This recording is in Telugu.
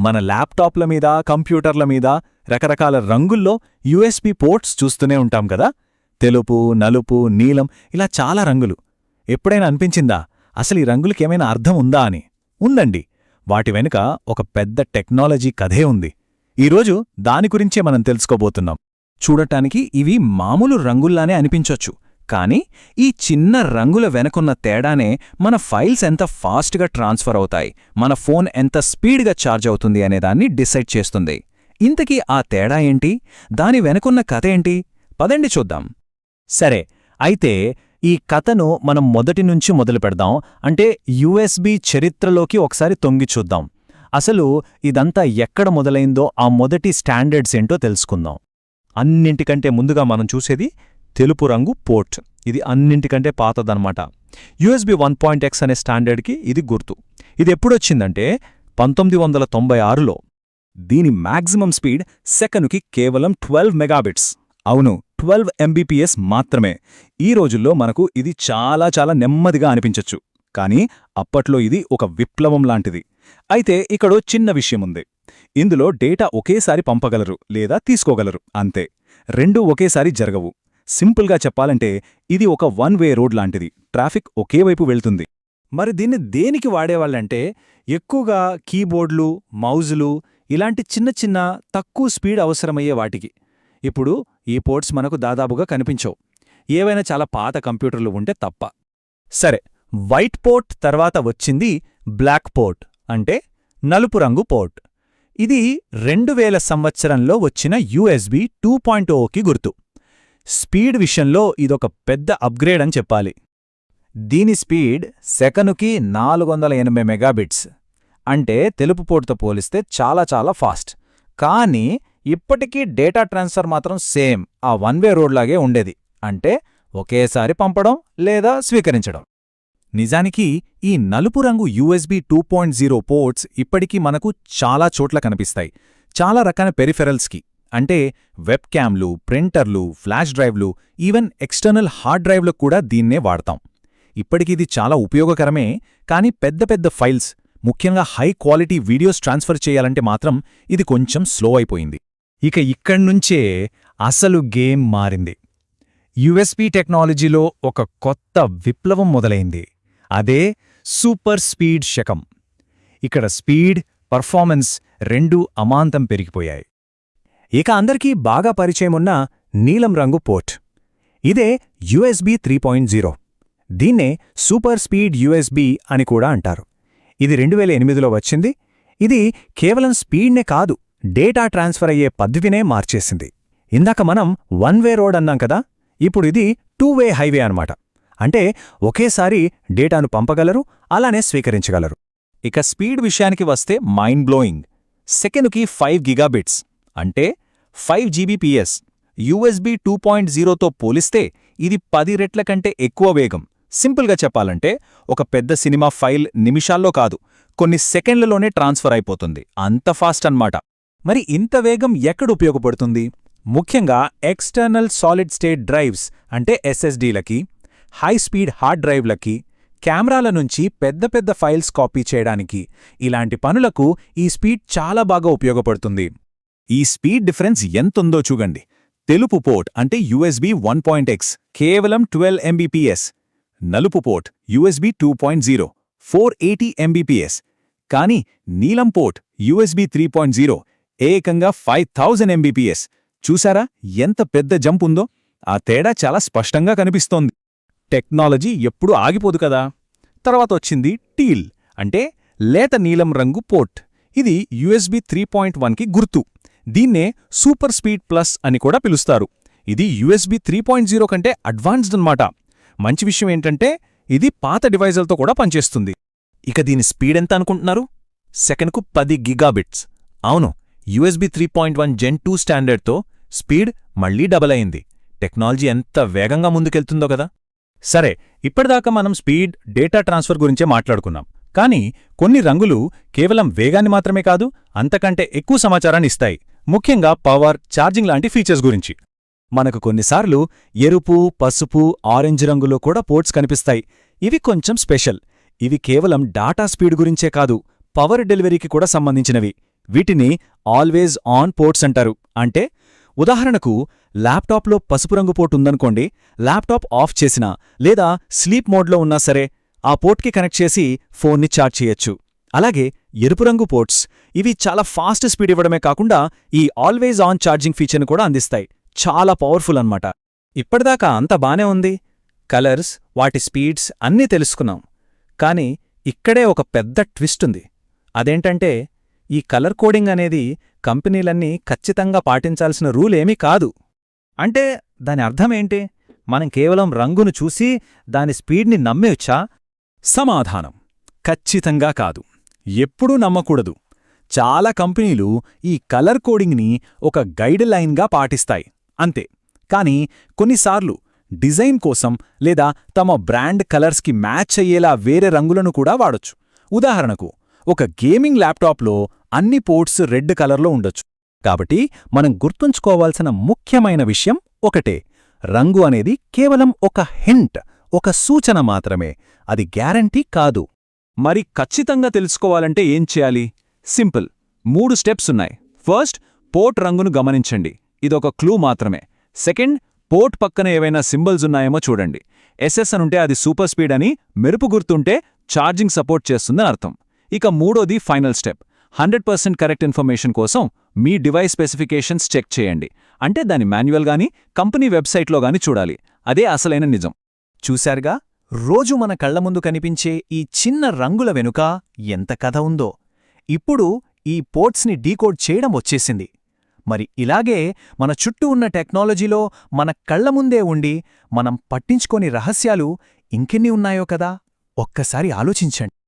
మన ల్యాప్టాప్ల మీద కంప్యూటర్ల మీద రకరకాల రంగుల్లో యూఎస్బి పోర్ట్స్ చూస్తూనే ఉంటాం కదా? తెలుపు నలుపు నీలం ఇలా చాలా రంగులు. ఎప్పుడైనా అనిపించిందా? అసలు ఈ రంగులకేమైనా అర్థం ఉందా అని? ఉందండి. వాటి వెనుక ఒక పెద్ద టెక్నాలజీ కథే ఉంది. ఈరోజు దాని గురించే మనం తెలుసుకోబోతున్నాం. చూడటానికి ఇవి మామూలు రంగుల్లానే అనిపించొచ్చు. కానీ ఈ చిన్న రంగుల వెనకున్న తేడానే మన ఫైల్స్ ఎంత ఫాస్ట్గా ట్రాన్స్ఫర్ అవుతాయి మన ఫోన్ ఎంత స్పీడ్గా ఛార్జ్ అవుతుంది అనేదాన్ని డిసైడ్ చేస్తుంది. ఇంతకీ ఆ తేడా ఏంటి? దాని వెనకున్న కథ ఏంటి? పదండి చూద్దాం. సరే అయితే ఈ కథను మనం మొదటి నుంచి మొదలు పెడదాం. అంటే యుఎస్బి చరిత్రలోకి ఒకసారి తొంగి చూద్దాం. అసలు ఇదంతా ఎక్కడ మొదలైందో ఆ మొదటి స్టాండర్డ్స్ ఏంటో తెలుసుకుందాం. అన్నింటికంటే ముందుగా మనం చూసేది తెలుపు రంగు పోర్ట్. ఇది అన్నింటికంటే పాతదన్నమాట. యూఎస్బి వన్ పాయింట్ ఎక్స్ అనే స్టాండర్డ్కి ఇది గుర్తు. ఇది ఎప్పుడొచ్చిందంటే పంతొమ్మిది వందల తొంభై ఆరులో. దీని మ్యాక్సిమం స్పీడ్ సెకనుకి కేవలం ట్వెల్వ్ మెగాబిట్స్. అవును ట్వెల్వ్ ఎంబీపీఎస్ మాత్రమే. ఈ రోజుల్లో మనకు ఇది చాలా చాలా నెమ్మదిగా అనిపించొచ్చు. కానీ అప్పట్లో ఇది ఒక విప్లవం లాంటిది. అయితే ఇక్కడో చిన్న విషయముంది ఇందులో డేటా ఒకేసారి పంపగలరు లేదా తీసుకోగలరు అంతే. రెండూ ఒకేసారి జరగవు. సింపుల్గా చెప్పాలంటే ఇది ఒక వన్ వే రోడ్ లాంటిది. ట్రాఫిక్ ఒకే వైపు వెళ్తుంది. మరి దీన్ని దేనికి వాడేవాళ్ళంటే ఎక్కువగా కీబోర్డ్లు మౌజులు ఇలాంటి చిన్న చిన్న తక్కువ స్పీడ్ అవసరమయ్యే వాటికి. ఇప్పుడు ఈ పోర్ట్స్ మనకు దాదాపుగా కనిపించవు. ఏవైనా చాలా పాత కంప్యూటర్లు ఉంటే తప్ప. సరే వైట్ పోర్ట్ తర్వాత వచ్చింది బ్లాక్ పోర్ట్ అంటే నలుపు రంగు పోర్ట్. ఇది రెండు వేల సంవత్సరంలో వచ్చిన యూఎస్బి టూ పాయింట్ ఓకి గుర్తు. స్పీడ్ విషయంలో ఇదొక పెద్ద అప్గ్రేడ్ అని చెప్పాలి. దీని స్పీడ్ సెకనుకి నాలుగు వందల ఎనభై మెగాబిట్స్. అంటే తెలుపు పోటుతో పోలిస్తే చాలా చాలా ఫాస్ట్. కానీ ఇప్పటికీ డేటా ట్రాన్స్ఫర్ మాత్రం సేమ్ ఆ వన్ వే రోడ్లాగే ఉండేది. అంటే ఒకేసారి పంపడం లేదా స్వీకరించడం. నిజానికి ఈ నలుపు రంగు USB two point zero ports ఇప్పటికీ మనకు చాలా చోట్ల కనిపిస్తాయి. చాలా రకాల పెరిఫెరల్స్కి. అంటే వెబ్ క్యామ్లు ప్రింటర్లు ఫ్లాష్ డ్రైవ్లు ఈవెన్ ఎక్స్టర్నల్ హార్డ్ డ్రైవ్లకు కూడా దీన్నే వాడతాం. ఇప్పటికిది చాలా ఉపయోగకరమే కానీ పెద్ద పెద్ద ఫైల్స్ ముఖ్యంగా హై క్వాలిటీ వీడియోస్ ట్రాన్స్ఫర్ చేయాలంటే మాత్రం ఇది కొంచెం స్లో అయిపోయింది. ఇక ఇక్కడ్నుంచే అసలు గేమ్ మారింది. యుఎస్పి టెక్నాలజీలో ఒక కొత్త విప్లవం మొదలైంది. అదే సూపర్ స్పీడ్ శకం. ఇక్కడ స్పీడ్ పర్ఫార్మెన్స్ రెండూ అమాంతం పెరిగిపోయాయి. ఇక అందరికీ బాగా పరిచయమున్న నీలం రంగు పోర్ట్. ఇదే యుఎస్బి త్రీ పాయింట్ జీరో. దీన్నే సూపర్ స్పీడ్ యుఎస్బి అని కూడా అంటారు. ఇది రెండు వేల ఎనిమిదిలో వచ్చింది. ఇది కేవలం స్పీడ్నే కాదు డేటా ట్రాన్స్ఫర్ అయ్యే పద్ధతినే మార్చేసింది. ఇందాక మనం వన్ వే రోడ్ అన్నాం కదా ఇప్పుడు ఇది టూ వే హైవే అన్నమాట. అంటే ఒకేసారి డేటాను పంపగలరు అలానే స్వీకరించగలరు. ఇక స్పీడ్ విషయానికి వస్తే మైండ్ బ్లోయింగ్ సెకెనుకి ఫైవ్ గిగాబిట్స్. అంటే five Gbps USB two point జీరోతో పోలిస్తే ఇది పది రెట్ల కంటే ఎక్కువ వేగం. సింపుల్గా చెప్పాలంటే ఒక పెద్ద సినిమా ఫైల్ నిమిషాల్లో కాదు కొన్ని సెకండ్లలోనే ట్రాన్స్ఫర్ అయిపోతుంది. అంత ఫాస్ట్ అన్నమాట. మరి ఇంత వేగం ఎక్కడ ఉపయోగపడుతుంది? ముఖ్యంగా ఎక్స్టర్నల్ సాలిడ్ స్టేట్ డ్రైవ్స్ అంటే ఎస్ఎస్డీలకి హై స్పీడ్ హార్డ్ డ్రైవ్లకి కెమెరాల నుంచి పెద్ద పెద్ద ఫైల్స్ కాపీ చేయడానికి ఇలాంటి పనులకు ఈ స్పీడ్ చాలా బాగా ఉపయోగపడుతుంది. ఈ స్పీడ్ డిఫరెన్స్ ఎంతుందో చూడండి. తెలుపు పోర్ట్ అంటే యుఎస్బి వన్ పాయింట్ ఎక్స్ కేవలం ట్వెల్వ్ ఎంబీపీఎస్ నలుపు port USB two point zero four eighty Mbps కానీ నీలం port USB three point zero ఏకంగా ఫైవ్ థౌజండ్ ఎంబీపీఎస్ చూసారా ఎంత పెద్ద జంప్ ఉందో? ఆ తేడా చాలా స్పష్టంగా కనిపిస్తోంది. టెక్నాలజీ ఎప్పుడూ ఆగిపోదు కదా? తర్వాత వచ్చింది టీల్ అంటే లేత నీలం రంగు పోర్ట్. ఇది యుఎస్బి త్రీ పాయింట్ వన్కి గుర్తు. దీన్నే సూపర్ స్పీడ్ ప్లస్ అని కూడా పిలుస్తారు. ఇది యుఎస్బి త్రీ పాయింట్ జీరో కంటే అడ్వాన్స్డ్ అన్నమాట. మంచి విషయం ఏంటంటే ఇది పాత డివైజులతో కూడా పనిచేస్తుంది. ఇక దీని స్పీడ్ ఎంత అనుకుంటున్నారు? సెకండ్కు పది గిగాబిట్స్. అవును USB three point one gen two స్టాండర్డ్తో speed మళ్ళీ డబల్ అయింది. టెక్నాలజీ ఎంత వేగంగా ముందుకెళ్తుందో కదా. సరే ఇప్పటిదాకా మనం స్పీడ్ డేటా ట్రాన్స్ఫర్ గురించే మాట్లాడుకున్నాం. కానీ కొన్ని రంగులు కేవలం వేగాన్ని మాత్రమే కాదు అంతకంటే ఎక్కువ సమాచారాన్ని ఇస్తాయి. ముఖ్యంగా పవర్ ఛార్జింగ్ లాంటి ఫీచర్స్ గురించి. మనకు కొన్నిసార్లు ఎరుపు పసుపు ఆరెంజ్ రంగులో కూడా పోర్ట్స్ కనిపిస్తాయి. ఇవి కొంచెం స్పెషల్. ఇవి కేవలం డాటా స్పీడ్ గురించే కాదు పవర్ డెలివరీకి కూడా సంబంధించినవి. వీటిని ఆల్వేజ్ ఆన్ పోర్ట్స్ అంటారు. అంటే ఉదాహరణకు ల్యాప్టాప్లో పసుపు రంగు పోర్ట్ ఉందనుకోండి ల్యాప్టాప్ ఆఫ్ చేసినా లేదా స్లీప్ మోడ్లో ఉన్నా సరే ఆ పోర్ట్కి కనెక్ట్ చేసి ఫోన్ని ఛార్జ్ చేయొచ్చు. అలాగే ఎరుపు రంగు పోర్ట్స్. ఇవి చాలా ఫాస్ట్ స్పీడ్ ఇవ్వడమే కాకుండా ఈ ఆల్వేజ్ ఆన్ ఛార్జింగ్ ఫీచర్ని కూడా అందిస్తాయి. చాలా పవర్ఫుల్ అన్నమాట. ఇప్పటిదాకా అంత బానే ఉంది. కలర్స్ వాటి స్పీడ్స్ అన్నీ తెలుసుకున్నాం. కానీ ఇక్కడే ఒక పెద్ద ట్విస్ట్ ఉంది. అదేంటంటే ఈ కలర్ కోడింగ్ అనేది కంపెనీలన్నీ ఖచ్చితంగా పాటించాల్సిన రూల్ ఏమీ కాదు. అంటే దాని అర్థమేంటి మనం కేవలం రంగును చూసి దాని స్పీడ్ని నమ్మేవచ్చా? సమాధానం. ఖచ్చితంగా కాదు. ఎప్పుడూ నమ్మకూడదు. చాలా కంపెనీలు ఈ కలర్ కోడింగ్ని ఒక గైడ్ లైన్గా పాటిస్తాయి. అంతే. కానీ కొన్నిసార్లు డిజైన్ కోసం లేదా తమ బ్రాండ్ కలర్స్కి మ్యాచ్ అయ్యేలా వేరే రంగులను కూడా వాడొచ్చు. ఉదాహరణకు ఒక గేమింగ్ ల్యాప్టాప్లో అన్ని పోర్ట్స్ రెడ్ కలర్లో ఉండొచ్చు. కాబట్టి మనం గుర్తుంచుకోవాల్సిన ముఖ్యమైన విషయం ఒకటే. రంగు అనేది కేవలం ఒక హింట్ ఒక సూచన మాత్రమే. అది గ్యారంటీ కాదు. మరి ఖచ్చితంగా తెలుసుకోవాలంటే ఏం చేయాలి? సింపుల్. మూడు స్టెప్స్ ఉన్నాయి. ఫస్ట్ పోర్ట్ రంగును గమనించండి. ఇదొక క్లూ మాత్రమే. సెకండ్ పోర్ట్ పక్కన ఏవైనా సింబల్స్ ఉన్నాయేమో చూడండి. ఎస్ఎస్ అనుంటే అది సూపర్ స్పీడ్ అని మెరుపు గుర్తుంటే ఛార్జింగ్ సపోర్ట్ చేస్తుందని అర్థం. ఇక మూడోది final step. Hundred percent correct information కోసం మీ డివైస్ స్పెసిఫికేషన్స్ చెక్ చేయండి. అంటే దాని మాన్యువల్ గాని కంపెనీ వెబ్సైట్లో గాని చూడాలి. అదే అసలైన నిజం. చూశారుగా? రోజు మన కళ్ళ ముందు కనిపించే ఈ చిన్న రంగుల వెనుక ఎంత కథ ఉందో. ఇప్పుడు ఈ పోర్ట్స్ని డీకోడ్ చేయడం వచ్చేసింది. మరి ఇలాగే మన చుట్టూ ఉన్న టెక్నాలజీలో మన కళ్ళ ముందే ఉండి మనం పట్టించుకోని రహస్యాలు ఇంకెన్ని ఉన్నాయో కదా? ఒక్కసారి ఆలోచించండి.